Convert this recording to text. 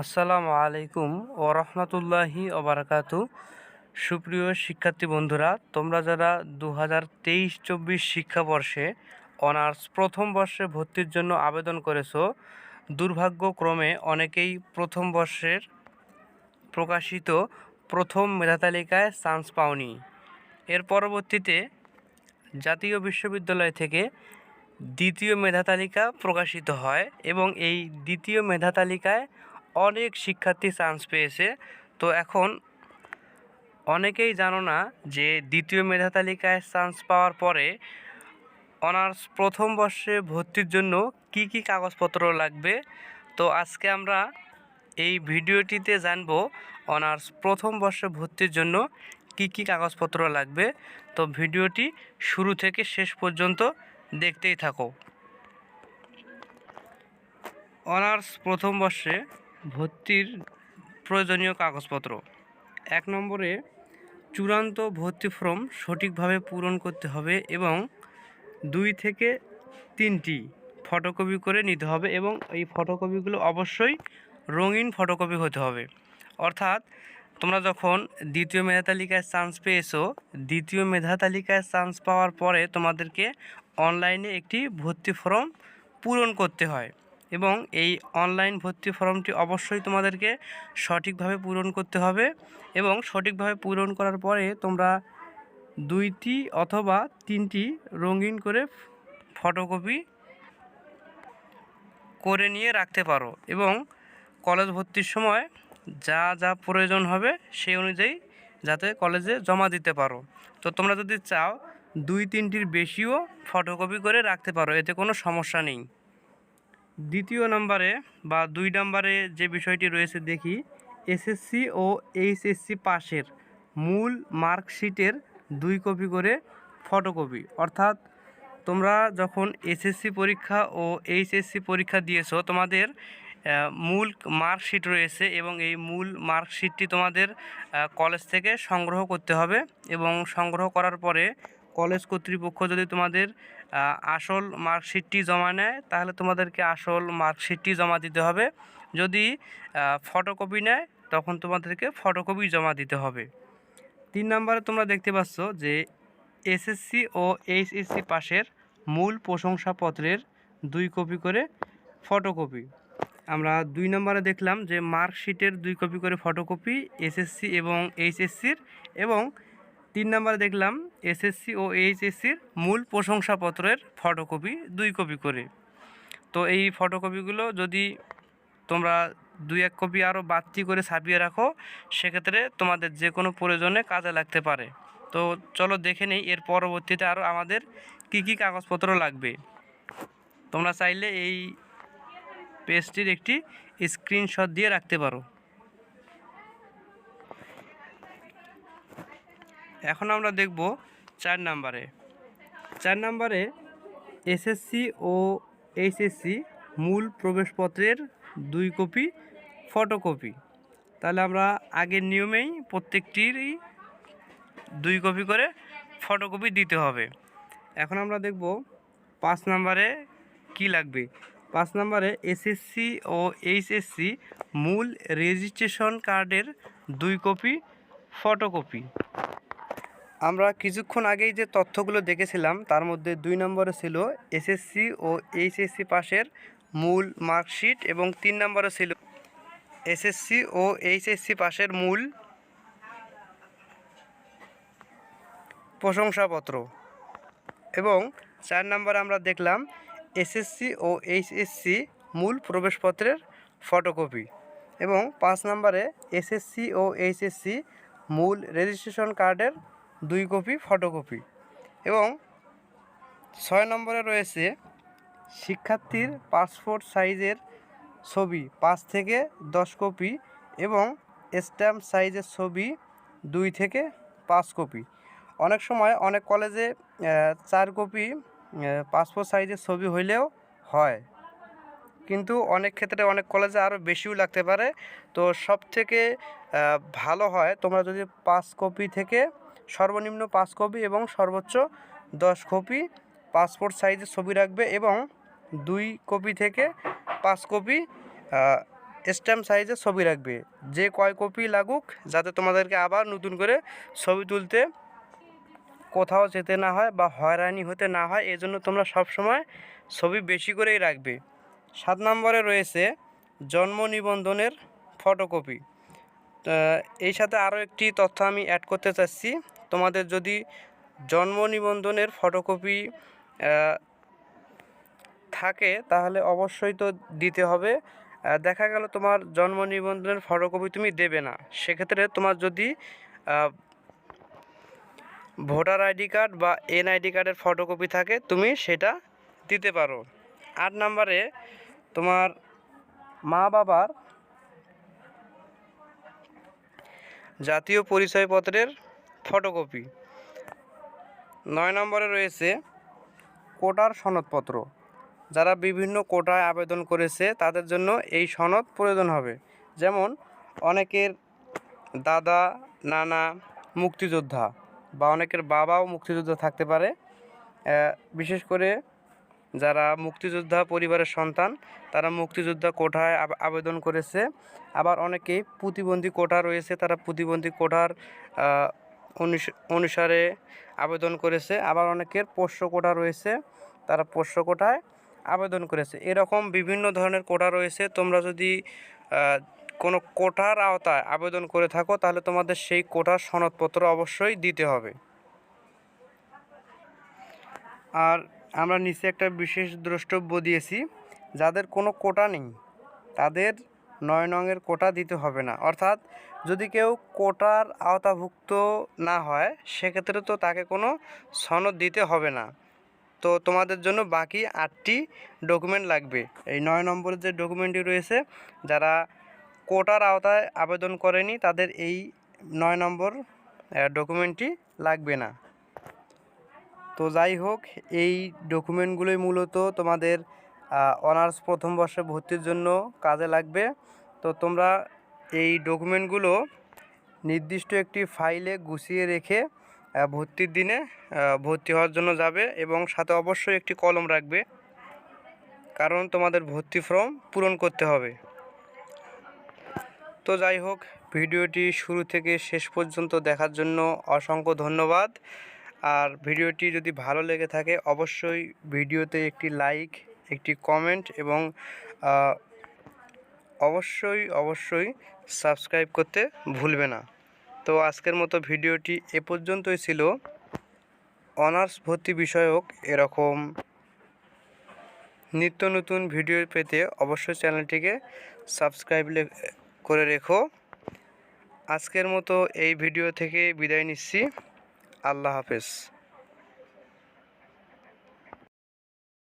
আসসালামু আলাইকুম ও রহমতুল্লাহি ওবরাকাতু সুপ্রিয় শিক্ষার্থী বন্ধুরা, তোমরা যারা দু হাজার তেইশ চব্বিশ শিক্ষাবর্ষে অনার্স প্রথম বর্ষে ভর্তির জন্য আবেদন করেছ, দুর্ভাগ্যক্রমে অনেকেই প্রথম বর্ষের প্রকাশিত প্রথম মেধা তালিকায় চান্স পাওনি। এর পরবর্তীতে জাতীয় বিশ্ববিদ্যালয় থেকে দ্বিতীয় মেধা তালিকা প্রকাশিত হয় এবং এই দ্বিতীয় মেধা তালিকায় অনেক শিক্ষার্থী চান্স পেয়েছে। তো এখন অনেকেই জানো না যে দ্বিতীয় মেধা তালিকায় চান্স পাওয়ার পরে অনার্স প্রথম বর্ষে ভর্তির জন্য কি কি কাগজপত্র লাগবে? তো আজকে আমরা এই ভিডিওটিতে জানব অনার্স প্রথম বর্ষে ভর্তির জন্য কি কি কাগজপত্র লাগবে। তো ভিডিওটি শুরু থেকে শেষ পর্যন্ত দেখতেই থাকো। অনার্স প্রথম বর্ষে ভর্তির প্রয়োজনীয় কাগজপত্র। এক নম্বরে, চূড়ান্ত ভর্তি ফর্ম সঠিকভাবে পূরণ করতে হবে এবং দুই থেকে তিনটি ফটোকপি করে নিতে হবে এবং এই ফটোকপিগুলো অবশ্যই রঙিন ফটোকপি হতে হবে। অর্থাৎ, তোমরা যখন দ্বিতীয় মেধা তালিকায় চান্স পেয়েছ, দ্বিতীয় মেধা তালিকায় চান্স পাওয়ার পরে তোমাদেরকে অনলাইনে একটি ভর্তি ফর্ম পূরণ করতে হয়। এবং এই অনলাইন ভর্তি ফর্মটি অবশ্যই তোমাদেরকে সঠিকভাবে পূরণ করতে হবে এবং সঠিকভাবে পূরণ করার পরে তোমরা দুইটি অথবা তিনটি রঙিন করে ফটোকপি করে নিয়ে রাখতে পারো এবং কলেজ ভর্তির সময় যা যা প্রয়োজন হবে সেই অনুযায়ী যাতে কলেজে জমা দিতে পারো। তো তোমরা যদি চাও দুই তিনটির বেশিও ফটোকপি করে রাখতে পারো, এতে কোনো সমস্যা নেই। দ্বিতীয় নম্বরে বা দুই নম্বরে যে বিষয়টি রয়েছে দেখি এসএসসি ও এইচএসসি পাশের মূল মার্কশিটের দুই কপি করে ফটোকপি। অর্থাৎ তোমরা যখন এসএসসি পরীক্ষা ও এইচএসসি পরীক্ষা দিয়েছ, তোমাদের মূল মার্কশিট রয়েছে এবং এই মূল মার্কশিটটি তোমাদের কলেজ থেকে সংগ্রহ করতে হবে এবং সংগ্রহ করার পরে কলেজ কর্তৃপক্ষ যদি তোমাদের আসল মার্কশিটটি জমা নেয়, তাহলে তোমাদেরকে আসল মার্কশিটটি জমা দিতে হবে। যদি ফটোকপি নেয়, তখন তোমাদেরকে ফটোকপি জমা দিতে হবে। তিন নম্বরে তোমরা দেখতে পাচ্ছ যে এসএসসি ও এইচএসসি পাশের মূল প্রশংসাপত্রের দুই কপি করে ফটোকপি আমরা দুই নম্বরে দেখলাম যে, মার্কশিটের দুই কপি করে ফটোকপি এসএসসি এবং এইচএসসির এবং তিন নম্বরে দেখলাম এসএসসি ও এইচএসসির মূল প্রশংসাপত্রের ফটোকপি, দুই কপি করে। তো এই ফটোকপিগুলো যদি তোমরা দুই এক কপি আরও বাড়তি করে ছাপিয়ে রাখো, সেক্ষেত্রে তোমাদের যে কোনো প্রয়োজনে কাজে লাগতে পারে। তো চলো দেখে নেই, এর পরবর্তীতে আরও আমাদের কি কি কাগজপত্র লাগবে। তোমরা চাইলে এই পেজটির একটি স্ক্রিনশট দিয়ে রাখতে পারো। এখন আমরা দেখব চার নাম্বারে। চার নাম্বারে এসএসসি ও এইচএসসি মূল প্রবেশপত্রের দুই কপি, ফটোকপি। তাহলে আমরা আগের নিয়মেই প্রত্যেকটিরই দুই কপি করে ফটোকপি দিতে হবে। এখন আমরা দেখব পাঁচ নাম্বারে কি লাগবে। পাঁচ নাম্বারে এসএসসি ও এইচএসসি মূল রেজিস্ট্রেশন কার্ডের দুই কপি, ফটোকপি। আমরা কিছুক্ষণ আগেই যে তথ্যগুলো দেখেছিলাম, তার মধ্যে দুই নম্বরে ছিল এসএসসি ও এইচএসসি পাশের মূল মার্কশিট এবং তিন নম্বরে ছিল এসএসসি ও এইচএসসি পাশের মূল প্রশংসাপত্র। এবং চার নম্বরে আমরা দেখলাম এসএসসি ও এইচএসসি মূল প্রবেশপত্রের ফটোকপি এবং পাঁচ নম্বরে এসএসসি ও এইচএসসি মূল রেজিস্ট্রেশন কার্ডের দুই কপি ফটোকপি। এবং ছয় নম্বরে রয়েছে শিক্ষার্থীর পাসপোর্ট সাইজের ছবি, পাঁচ থেকে দশ কপি এবং স্ট্যাম্প সাইজের ছবি, দুই থেকে পাঁচ কপি। অনেক সময় অনেক কলেজে চার কপি পাসপোর্ট সাইজের ছবি হইলেও হয়। কিন্তু অনেক ক্ষেত্রে অনেক কলেজে আরও বেশিও লাগতে পারে। তো সব থেকে ভালো হয় তোমরা যদি পাঁচ কপি থেকে সর্বনিম্ন পাঁচ কপি এবং সর্বোচ্চ দশ কপি পাসপোর্ট সাইজের ছবি রাখবে এবং দুই কপি থেকে পাঁচ কপি স্ট্যাম্প সাইজের ছবি রাখবে। যে কয় কপি লাগুক, যাতে তোমাদেরকে আবার নতুন করে ছবি তুলতে কোথাও যেতে না হয় বা হয়রানি হতে না হয় এই জন্য তোমরা সবসময় ছবি বেশি করেই রাখবে। সাত নম্বরে রয়েছে জন্ম নিবন্ধনের ফটোকপি। এই সাথে আরও একটি তথ্য আমি অ্যাড করতে চাচ্ছি। তোমাদের যদি জন্ম নিবন্ধনের ফটোকপি থাকে, তাহলে অবশ্যই তো দিতে হবে। দেখা গেল তোমার জন্ম নিবন্ধনের ফটোকপি তুমি দেবে না। সেক্ষেত্রে তোমার যদি ভোটার আইডি কার্ড বা এনআইডি কার্ডের ফটোকপি থাকে, তুমি সেটা দিতে পারো। আট নম্বরে তোমার মা বাবার জাতীয় পরিচয়পত্রের ফটোকপি। নয় নম্বরে রয়েছে কোটার সনদপত্র। যারা বিভিন্ন কোটায় আবেদন করেছে, তাদের জন্য এই সনদ প্রয়োজন হবে। যেমন, অনেকের দাদা, নানা মুক্তিযোদ্ধা বা অনেকের বাবাও মুক্তিযোদ্ধা থাকতে পারে। বিশেষ করে যারা মুক্তিযোদ্ধা পরিবারের সন্তান, তারা মুক্তিযোদ্ধা আব- আবেদন করেছে। আবার অনেকেই প্রতিবন্ধী কোটা রয়েছে, তারা প্রতিবন্ধী অনুস- অনুসারে আবেদন করেছে। আবার অনেকের পোষ্য কোটা রয়েছে, তারা পোষ্য কোটায় আবেদন করেছে। এরকম বিভিন্ন ধরনের কোটা রয়েছে। তোমরা যদি কোনো কোটার আওতায় আবেদন করে থাকো, তাহলে তোমাদের সেই কোটার সনদপত্র অবশ্যই দিতে হবে। আর আমরা নিচে একটা বিশেষ দ্রষ্টব্য দিয়েছি, যাদের কোনো কোটা নেই, তাদের নয় নঙের কোটা দিতে হবে না। অর্থাৎ যদি কেউ কোটার আওতাভুক্ত না হয়, সেক্ষেত্রে তো তাকে কোনো সনদ দিতে হবে না। তো তোমাদের জন্য বাকি আটটি ডকুমেন্ট লাগবে। এই নয় নম্বরের যে ডকুমেন্টটি রয়েছে, যারা কোটার আওতায় আবেদন করেনি, তাদের এই নয় নম্বর ডকুমেন্টটি লাগবে না। তো যাই হোক, এই ডকুমেন্টগুলোই মূলত তোমাদের অনার্স প্রথম বর্ষে ভর্তির জন্য কাজে লাগবে। তো তোমরা এই ডকুমেন্টগুলো নির্দিষ্ট একটি ফাইলে গুছিয়ে রেখে ভর্তির দিনে ভর্তি হওয়ার জন্য যাবে এবং সাথে অবশ্যই একটি কলম রাখবে। কারণ তোমাদের ভর্তি ফর্ম পূরণ করতে হবে। তো যাই হোক, ভিডিওটি শুরু থেকে শেষ পর্যন্ত দেখার জন্য অসংখ্য ধন্যবাদ। আর ভিডিওটি যদি ভালো লেগে থাকে, অবশ্যই ভিডিওতে একটি লাইক একটি কমেন্ট এবং অবশ্যই অবশ্যই সাবস্ক্রাইব করতে ভুলবে না। তো আজকের মতো ভিডিওটি এ পর্যন্তই ছিল। অনার্স ভর্তি বিষয়ক এরকম নিত্য নতুন ভিডিও পেতে অবশ্যই চ্যানেলটিকে সাবস্ক্রাইব করে রেখো। আজকের মতো এই ভিডিও থেকে বিদায় নিচ্ছি। আল্লাহ হাফেজ।